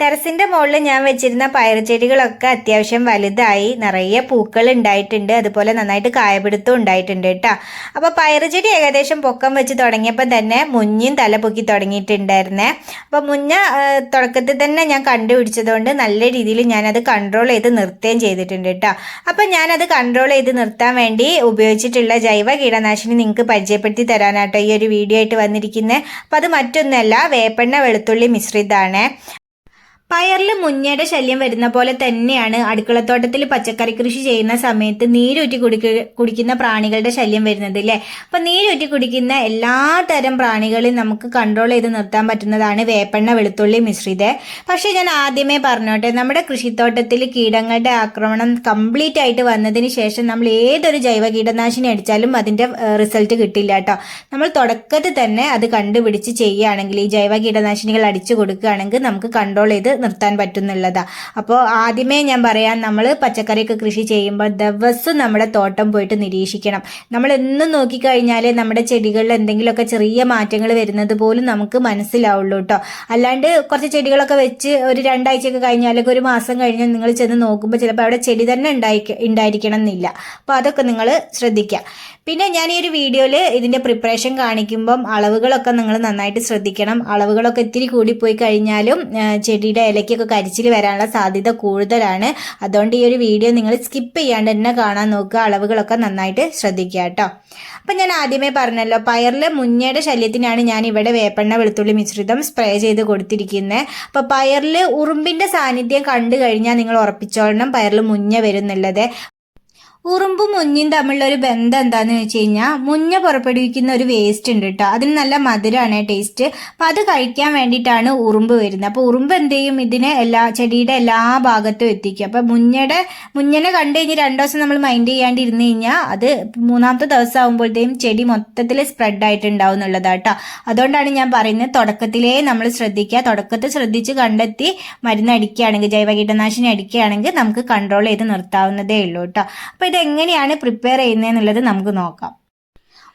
ടെറസിന്റെ മുകളിൽ ഞാൻ വെച്ചിരുന്ന പയറുചെടികളൊക്കെ അത്യാവശ്യം വലുതായി നിറയെ പൂക്കൾ ഉണ്ടായിട്ടുണ്ട്. അതുപോലെ നന്നായിട്ട് കായപിടുത്തം ഉണ്ടായിട്ടുണ്ട് കേട്ടോ. അപ്പോൾ പയറുചെടി ഏകദേശം പൊക്കം വെച്ച് തുടങ്ങിയപ്പോൾ തന്നെ മുഞ്ഞും തല പൊക്കി തുടങ്ങിയിട്ടുണ്ടായിരുന്നേ. അപ്പോൾ മുഞ്ഞ തുടക്കത്തിൽ തന്നെ ഞാൻ കണ്ടുപിടിച്ചതുകൊണ്ട് നല്ല രീതിയിൽ ഞാനത് കൺട്രോൾ ചെയ്ത് നിർത്തുകയും ചെയ്തിട്ടുണ്ട് കേട്ടോ. അപ്പൊ ഞാനത് കൺട്രോൾ ചെയ്ത് നിർത്താൻ വേണ്ടി ഉപയോഗിച്ചിട്ടുള്ള ജൈവ കീടനാശിനി നിങ്ങൾക്ക് പരിചയപ്പെടുത്തി തരാനാട്ടോ ഈ ഒരു വീഡിയോ ആയിട്ട് വന്നിരിക്കുന്നത് അപ്പോൾ അത് മറ്റൊന്നല്ല വേപ്പെണ്ണ വെളുത്തുള്ളി മിശ്രിതമാണ്. പയറിൽ മുഞ്ഞയുടെ ശല്യം വരുന്ന പോലെ തന്നെയാണ് അടുക്കളത്തോട്ടത്തിൽ പച്ചക്കറി കൃഷി ചെയ്യുന്ന സമയത്ത് നീരൂറ്റി കുടിക്ക കുടിക്കുന്ന പ്രാണികളുടെ ശല്യം വരുന്നത് അല്ലേ അപ്പൊ നീരൂറ്റി കുടിക്കുന്ന എല്ലാ തരം പ്രാണികളെയും നമുക്ക് കൺട്രോൾ ചെയ്ത് നിർത്താൻ പറ്റുന്നതാണ് വേപ്പെണ്ണ വെളുത്തുള്ളി മിശ്രിത. പക്ഷെ ഞാൻ ആദ്യമേ പറഞ്ഞോട്ടെ നമ്മുടെ കൃഷിത്തോട്ടത്തിൽ കീടങ്ങളുടെ ആക്രമണം കംപ്ലീറ്റ് ആയിട്ട് വന്നതിന് ശേഷം നമ്മൾ ഏതൊരു ജൈവ കീടനാശിനി അടിച്ചാലും അതിന്റെ റിസൾട്ട് കിട്ടില്ല കേട്ടോ നമ്മൾ തുടക്കത്തിൽ തന്നെ അത് കണ്ടുപിടിച്ച് ചെയ്യുകയാണെങ്കിൽ ഈ ജൈവ കീടനാശിനികൾ അടിച്ചു കൊടുക്കുകയാണെങ്കിൽ നമുക്ക് കൺട്രോൾ ചെയ്ത് നിർത്താൻ പറ്റുന്നുള്ളത്. അപ്പോൾ ആദ്യമേ ഞാൻ പറയാം നമ്മൾ പച്ചക്കറിയൊക്കെ കൃഷി ചെയ്യുമ്പോൾ ദിവസം നമ്മുടെ തോട്ടം പോയിട്ട് നിരീക്ഷിക്കണം. നമ്മൾ എന്നും നോക്കിക്കഴിഞ്ഞാൽ നമ്മുടെ ചെടികളിൽ എന്തെങ്കിലുമൊക്കെ ചെറിയ മാറ്റങ്ങൾ വരുന്നത് പോലും നമുക്ക് മനസ്സിലാവുള്ളൂ കേട്ടോ. അല്ലാണ്ട് കുറച്ച് ചെടികളൊക്കെ വെച്ച് ഒരു രണ്ടാഴ്ചയൊക്കെ കഴിഞ്ഞാലൊക്കെ ഒരു മാസം കഴിഞ്ഞാൽ നിങ്ങൾ ചെന്ന് നോക്കുമ്പോൾ ചിലപ്പോൾ അവിടെ ചെടി തന്നെ ഉണ്ടായി ഉണ്ടായിരിക്കണം എന്നില്ല അപ്പോൾ അതൊക്കെ നിങ്ങൾ ശ്രദ്ധിക്കുക. പിന്നെ ഞാൻ ഈ ഒരു വീഡിയോയിൽ ഇതിന്റെ പ്രിപ്പറേഷൻ കാണിക്കുമ്പം അളവുകളൊക്കെ നിങ്ങൾ നന്നായിട്ട് ശ്രദ്ധിക്കണം. അളവുകളൊക്കെ ഇത്തിരി കൂടിപ്പോയി കഴിഞ്ഞാലും ചെടിയുടെ ഇലയ്ക്കൊക്കെ കരിച്ചിൽ വരാനുള്ള സാധ്യത കൂടുതലാണ്. അതുകൊണ്ട് ഈ ഒരു വീഡിയോ നിങ്ങൾ സ്കിപ്പ് ചെയ്യാണ്ട് തന്നെ കാണാൻ നോക്കുക. അളവുകളൊക്കെ നന്നായിട്ട് ശ്രദ്ധിക്കുക കേട്ടോ. അപ്പം ഞാൻ ആദ്യമേ പറഞ്ഞല്ലോ പയറിൽ മുഞ്ഞയുടെ ശല്യത്തിനാണ് ഞാൻ ഇവിടെ വേപ്പെണ്ണ വെളുത്തുള്ളി മിശ്രിതം സ്പ്രേ ചെയ്ത് കൊടുത്തിരിക്കുന്നത് അപ്പോൾ പയറിൽ ഉറുമ്പിന്റെ സാന്നിധ്യം കണ്ടു കഴിഞ്ഞാൽ നിങ്ങൾ ഉറപ്പിച്ചോളണം പയറിൽ മുഞ്ഞ വരുന്നുള്ളത് ഉറുമ്പും മുഞ്ഞും തമ്മിലുള്ള ഒരു ബന്ധം എന്താന്ന് വെച്ച് കഴിഞ്ഞാൽ മുഞ്ഞ പുറപ്പെടുവിക്കുന്ന ഒരു വേസ്റ്റ് ഉണ്ട് കേട്ടോ അതിന് നല്ല മധുരമാണ് ടേസ്റ്റ് അപ്പം അത് കഴിക്കാൻ വേണ്ടിയിട്ടാണ് ഉറുമ്പ് വരുന്നത്. അപ്പോൾ ഉറുമ്പ് എന്ത് ചെയ്യും? ഇതിനെ എല്ലാ ചെടിയുടെ എല്ലാ ഭാഗത്തും എത്തിക്കും. അപ്പം മുഞ്ഞയുടെ മുഞ്ഞനെ കണ്ടു കഴിഞ്ഞ് രണ്ടു ദിവസം നമ്മൾ മൈൻഡ് ചെയ്യാണ്ട് ഇരുന്ന് കഴിഞ്ഞാൽ അത് മൂന്നാമത്തെ ദിവസം ആകുമ്പോഴത്തേക്കും ചെടി മൊത്തത്തിൽ സ്പ്രെഡ് ആയിട്ടുണ്ടാവും എന്നുള്ളതാണ് കേട്ടോ അതുകൊണ്ടാണ് ഞാൻ പറയുന്നത് തുടക്കത്തിലേ നമ്മൾ ശ്രദ്ധിക്കുക. തുടക്കത്തിൽ ശ്രദ്ധിച്ച് കണ്ടെത്തി മരുന്ന് അടിക്കുകയാണെങ്കിൽ ജൈവ കീടനാശിനി അടിക്കുകയാണെങ്കിൽ നമുക്ക് കൺട്രോൾ ചെയ്ത് നിർത്താവുന്നതേ ഉള്ളൂ കേട്ടോ അപ്പോൾ ഇത് എങ്ങനെയാണ് പ്രിപ്പയർ ചെയ്യുന്നതെന്നുള്ളത് നമുക്ക് നോക്കാം.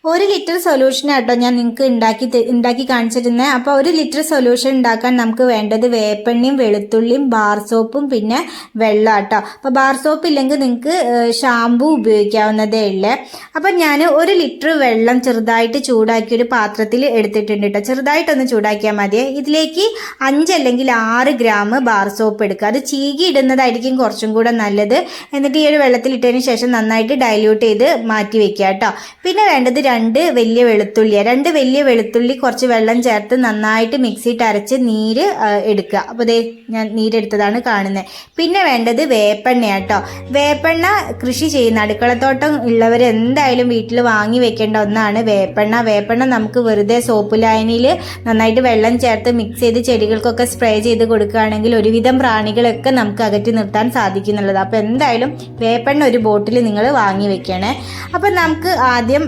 ഒരു ലിറ്റർ സൊല്യൂഷൻ ആട്ടോ ഞാൻ നിങ്ങൾക്ക് ഉണ്ടാക്കി ഉണ്ടാക്കി കാണിച്ചിരുന്നത് അപ്പോൾ ഒരു ലിറ്റർ സൊല്യൂഷൻ ഉണ്ടാക്കാൻ നമുക്ക് വേണ്ടത് വേപ്പെണ്ണയും വെളുത്തുള്ളിയും ബാർ സോപ്പും പിന്നെ വെള്ളം ആട്ടോ അപ്പോൾ ബാർ സോപ്പ് ഇല്ലെങ്കിൽ നിങ്ങൾക്ക് ഷാമ്പു ഉപയോഗിക്കാവുന്നതേ ഉള്ളേ. അപ്പം ഞാൻ ഒരു ലിറ്റർ വെള്ളം ചെറുതായിട്ട് ചൂടാക്കി ഒരു പാത്രത്തിൽ എടുത്തിട്ടുണ്ട് കേട്ടോ ചെറുതായിട്ടൊന്ന് ചൂടാക്കിയാൽ മതിയെ. ഇതിലേക്ക് അഞ്ചല്ലെങ്കിൽ ആറ് ഗ്രാം ബാർ സോപ്പ് എടുക്കുക. അത് ചീകി ഇടുന്നതായിരിക്കും കുറച്ചും കൂടെ നല്ലത്. എന്നിട്ട് ഈ ഒരു വെള്ളത്തിൽ ഇട്ടതിന് ശേഷം നന്നായിട്ട് ഡൈല്യൂട്ട് ചെയ്ത് മാറ്റി വെക്കുക കേട്ടോ പിന്നെ വേണ്ടത് രണ്ട് വലിയ വെളുത്തുള്ളി രണ്ട് വലിയ വെളുത്തുള്ളി കുറച്ച് വെള്ളം ചേർത്ത് നന്നായിട്ട് മിക്സിയിട്ട് അരച്ച് നീര് എടുക്കുക. അപ്പോൾ ദേ ഞാൻ നീരെടുത്തതാണ് കാണുന്നത് പിന്നെ വേണ്ടത് വേപ്പെണ്ണ കേട്ടോ വേപ്പെണ്ണ കൃഷി ചെയ്യുന്ന അടുക്കളത്തോട്ടം ഉള്ളവർ എന്തായാലും വീട്ടിൽ വാങ്ങി വെക്കേണ്ട ഒന്നാണ് വേപ്പെണ്ണ. വേപ്പെണ്ണ നമുക്ക് വെറുതെ സോപ്പ് ലായനിയിൽ നന്നായിട്ട് വെള്ളം ചേർത്ത് മിക്സ് ചെയ്ത് ചെടികൾക്കൊക്കെ സ്പ്രേ ചെയ്ത് കൊടുക്കുകയാണെങ്കിൽ ഒരുവിധം പ്രാണികളൊക്കെ നമുക്ക് അകറ്റി നിർത്താൻ സാധിക്കുന്നുള്ളത്. അപ്പോൾ എന്തായാലും വേപ്പെണ്ണ ഒരു ബോട്ടിൽ നിങ്ങൾ വാങ്ങി വെക്കണേ. അപ്പോൾ നമുക്ക് ആദ്യം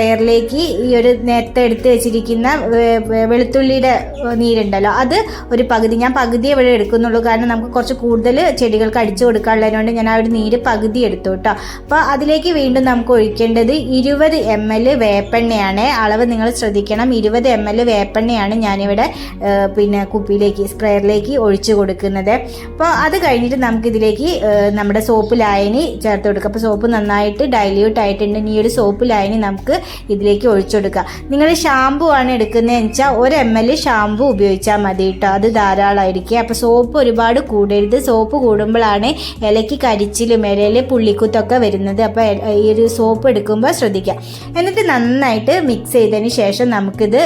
സ്പ്രെയറിലേക്ക് ഈ ഒരു നേരത്തെ എടുത്ത് വെച്ചിരിക്കുന്ന വെളുത്തുള്ളിയുടെ നീരുണ്ടല്ലോ. അത് ഒരു പകുതി. ഞാൻ പകുതിയെ ഇവിടെ എടുക്കുന്നുള്ളൂ. കാരണം നമുക്ക് കുറച്ച് കൂടുതൽ ചെടികൾക്ക് അടിച്ചു കൊടുക്കാനുള്ളതിനോണ്ട് ഞാൻ ആ ഒരു നീര് പകുതി എടുത്തു കേട്ടോ. അപ്പോൾ അതിലേക്ക് വീണ്ടും നമുക്ക് ഒഴിക്കേണ്ടത് ഇരുപത് എം എൽ വേപ്പെണ്ണയാണ്. അളവ് നിങ്ങൾ ശ്രദ്ധിക്കണം. ഇരുപത് എം എൽ വേപ്പെണ്ണയാണ് ഞാനിവിടെ പിന്നെ കുപ്പിയിലേക്ക് സ്പ്രെയറിലേക്ക് ഒഴിച്ചു കൊടുക്കുന്നത്. അപ്പോൾ അത് കഴിഞ്ഞിട്ട് നമുക്കിതിലേക്ക് നമ്മുടെ സോപ്പ് ലായനി ചേർത്ത് കൊടുക്കുക അപ്പോൾ സോപ്പ് നന്നായിട്ട് ഡൈല്യൂട്ട് ആയിട്ടുണ്ട്. ഈ ഒരു സോപ്പ് ലായനി നമുക്ക് ഇതിലേക്ക് ഒഴിച്ചെടുക്കുക. നിങ്ങൾ ഷാമ്പു ആണ് എടുക്കുന്നതെന്ന് വെച്ചാൽ ഒരു എം എൽ ഷാമ്പു ഉപയോഗിച്ചാൽ മതി കേട്ടോ അത് ധാരാളമായിരിക്കും അപ്പോൾ സോപ്പ് ഒരുപാട് കൂടരുത്. സോപ്പ് കൂടുമ്പോഴാണ് ഇലയ്ക്ക് കരിച്ചിലും ഇലയിൽ പുള്ളിക്കുത്തൊക്കെ വരുന്നത്. അപ്പോൾ ഈ ഒരു സോപ്പ് എടുക്കുമ്പോൾ ശ്രദ്ധിക്കുക. എന്നിട്ട് നന്നായിട്ട് മിക്സ് ചെയ്തതിന് ശേഷം നമുക്കിത്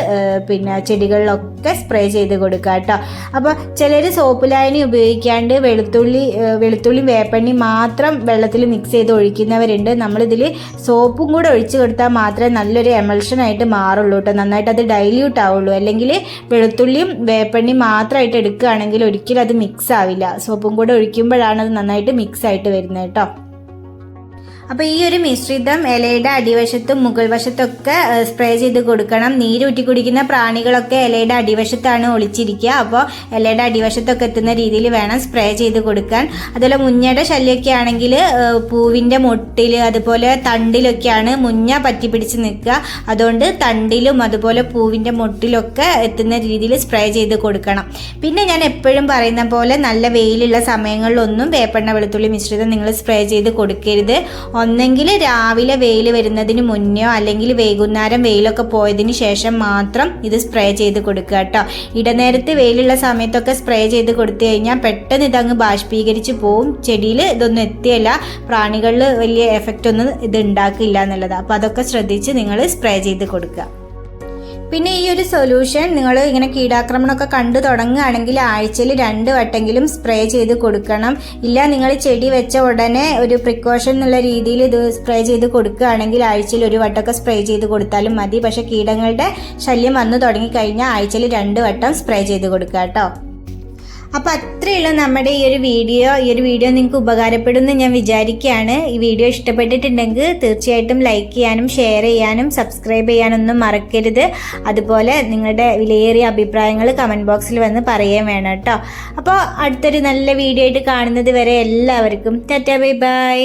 പിന്നെ ചെടികളിലൊക്കെ സ്പ്രേ ചെയ്ത് കൊടുക്കുക കേട്ടോ അപ്പോൾ ചിലർ സോപ്പ് ലായനി ഉപയോഗിക്കാണ്ട് വെളുത്തുള്ളി വെളുത്തുള്ളി വേപ്പെണ്ണി മാത്രം വെള്ളത്തിൽ മിക്സ് ചെയ്ത് ഒഴിക്കുന്നവരുണ്ട്. നമ്മളിതിൽ സോപ്പും കൂടെ ഒഴിച്ച് കൊടുത്താൽ മാത്രമേ നല്ലൊരു എമൽഷൻ ആയിട്ട് മാറുള്ളൂ കേട്ടോ നന്നായിട്ട് അത് ഡൈല്യൂട്ട് ആവുള്ളൂ. അല്ലെങ്കിൽ വെളുത്തുള്ളിയും വേപ്പെണ്ണയും മാത്രമായിട്ട് എടുക്കുകയാണെങ്കിൽ ഒരിക്കലും അത് മിക്സ് ആവില്ല. സോപ്പും കൂടെ ഒഴിക്കുമ്പോഴാണ് അത് നന്നായിട്ട് മിക്സ് ആയിട്ട് വരുന്നത് കേട്ടോ അപ്പോൾ ഈ ഒരു മിശ്രിതം ഇലയുടെ അടിവശത്തും മുകൾ വശത്തൊക്കെ സ്പ്രേ ചെയ്ത് കൊടുക്കണം. നീരൂറ്റി കുടിക്കുന്ന പ്രാണികളൊക്കെ ഇലയുടെ അടിവശത്താണ് ഒളിച്ചിരിക്കുക. അപ്പോൾ ഇലയുടെ അടിവശത്തൊക്കെ എത്തുന്ന രീതിയിൽ വേണം സ്പ്രേ ചെയ്ത് കൊടുക്കാൻ. അതുപോലെ മുഞ്ഞയുടെ ശല്യമൊക്കെ ആണെങ്കിൽ പൂവിന്റെ മുട്ടിൽ അതുപോലെ തണ്ടിലൊക്കെയാണ് മുഞ്ഞ പറ്റി പിടിച്ച് നിൽക്കുക. അതുകൊണ്ട് തണ്ടിലും അതുപോലെ പൂവിന്റെ മുട്ടിലൊക്കെ എത്തുന്ന രീതിയിൽ സ്പ്രേ ചെയ്ത് കൊടുക്കണം. പിന്നെ ഞാൻ എപ്പോഴും പറയുന്ന പോലെ നല്ല വെയിലുള്ള സമയങ്ങളിലൊന്നും വേപ്പെണ്ണ വെളുത്തുള്ളി മിശ്രിതം നിങ്ങൾ സ്പ്രേ ചെയ്ത് കൊടുക്കരുത്. ഒന്നെങ്കിൽ രാവിലെ വെയിൽ വരുന്നതിന് മുന്നോ അല്ലെങ്കിൽ വൈകുന്നേരം വെയിലൊക്കെ പോയതിന് ശേഷം മാത്രം ഇത് സ്പ്രേ ചെയ്ത് കൊടുക്കുക കേട്ടോ. ഇടനേരത്ത് വെയിലുള്ള സമയത്തൊക്കെ സ്പ്രേ ചെയ്ത് കൊടുത്തു കഴിഞ്ഞാൽ പെട്ടെന്ന് ഇതങ്ങ് ബാഷ്പീകരിച്ച് പോവും. ചെടിയിൽ ഇതൊന്നും എത്തിയല്ല. പ്രാണികളിൽ വലിയ എഫക്റ്റ് ഒന്നും ഇത് ഉണ്ടാക്കില്ല എന്നുള്ളത് അപ്പോൾ അതൊക്കെ ശ്രദ്ധിച്ച് നിങ്ങൾ സ്പ്രേ ചെയ്ത് കൊടുക്കുക. പിന്നെ ഈ ഒരു സൊല്യൂഷൻ നിങ്ങൾ ഇങ്ങനെ കീടാക്രമണമൊക്കെ കണ്ടു തുടങ്ങുകയാണെങ്കിൽ ആഴ്ചയിൽ രണ്ട് വട്ടെങ്കിലും സ്പ്രേ ചെയ്ത് കൊടുക്കണം. ഇല്ല നിങ്ങൾ ചെടി വെച്ച ഉടനെ ഒരു പ്രിക്കോഷൻ എന്നുള്ള രീതിയിൽ ഇത് സ്പ്രേ ചെയ്ത് കൊടുക്കുകയാണെങ്കിൽ ആഴ്ചയിൽ ഒരു വട്ടമൊക്കെ സ്പ്രേ ചെയ്ത് കൊടുത്താലും മതി. പക്ഷേ കീടങ്ങളുടെ ശല്യം വന്നു തുടങ്ങിക്കഴിഞ്ഞാൽ ആഴ്ചയിൽ രണ്ട് വട്ടം സ്പ്രേ ചെയ്ത് കൊടുക്കുക കേട്ടോ. അപ്പോൾ അത്രയുള്ള നമ്മുടെ ഈ ഒരു വീഡിയോ ഈ ഒരു വീഡിയോ നിങ്ങൾക്ക് ഉപകാരപ്പെടുമെന്ന് ഞാൻ വിചാരിക്കുകയാണ്. ഈ വീഡിയോ ഇഷ്ടപ്പെട്ടിട്ടുണ്ടെങ്കിൽ തീർച്ചയായിട്ടും ലൈക്ക് ചെയ്യാനും ഷെയർ ചെയ്യാനും സബ്സ്ക്രൈബ് ചെയ്യാനൊന്നും മറക്കരുത്. അതുപോലെ നിങ്ങളുടെ വിലയേറിയ അഭിപ്രായങ്ങൾ കമന്റ് ബോക്സിൽ വന്ന് പറയുകയും വേണം കേട്ടോ. അപ്പോൾ അടുത്തൊരു നല്ല വീഡിയോ ആയിട്ട് കാണുന്നത് വരെ എല്ലാവർക്കും ടാറ്റാ ബൈ ബൈ.